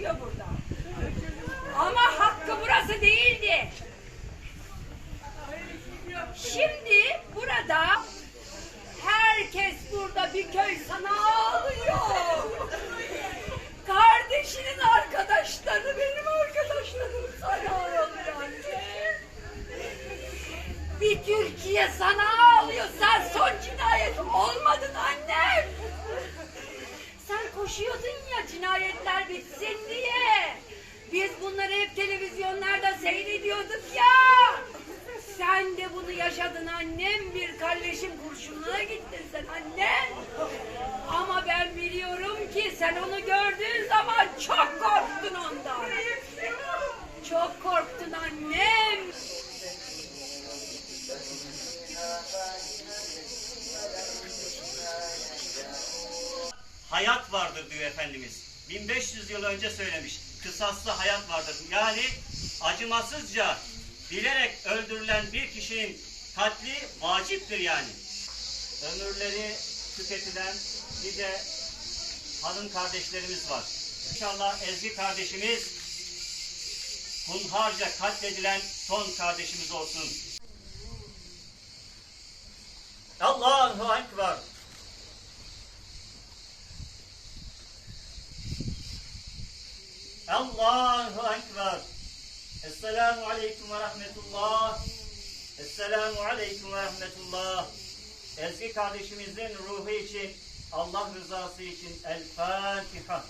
yatıyor burada. Ama hakkı burası değildi. Şimdi burada herkes burada bir köy sana ağlıyor. Kardeşinin arkadaşları benim arkadaşlarım sana ağlıyor. Bir Türkiye sana ağlıyor. Sen son cinayet olmadın annem. Sen koşuyordun ya cinayetler yaşadın annem. Bir kardeşim kurşunluğa gittin sen annem. Ama ben biliyorum ki sen onu gördüğün zaman çok korktun ondan. Çok korktun annem. hayat vardır diyor Efendimiz. 1500 yıl önce söylemiş. Kısaslı hayat vardır. Yani acımasızca bilerek öldürülen bir kişinin katli vaciptir yani. Ömürleri tüketilen de hanım kardeşlerimiz var. İnşallah Ezgi kardeşimiz hunharca katledilen son kardeşimiz olsun. Allahu Ekber. Allahu Ekber. Esselamu Aleyküm ve Rahmetullah. Esselamu Aleyküm ve Rahmetullah. Ezgi kardeşimizin ruhu için, Allah rızası için El Fatiha.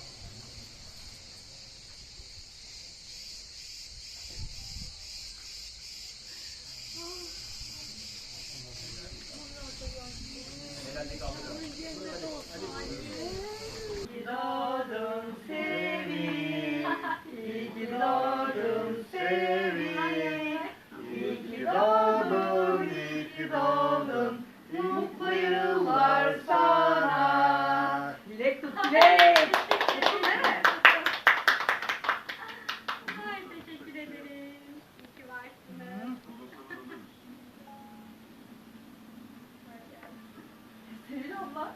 inşallah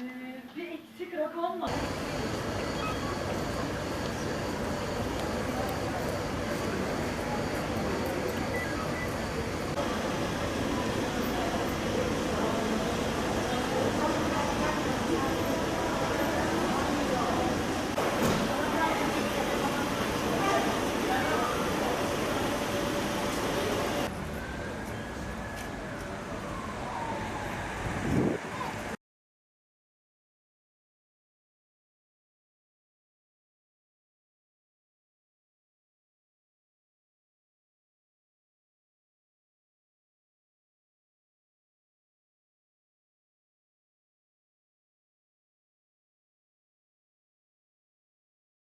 e, bir eksik rakam var.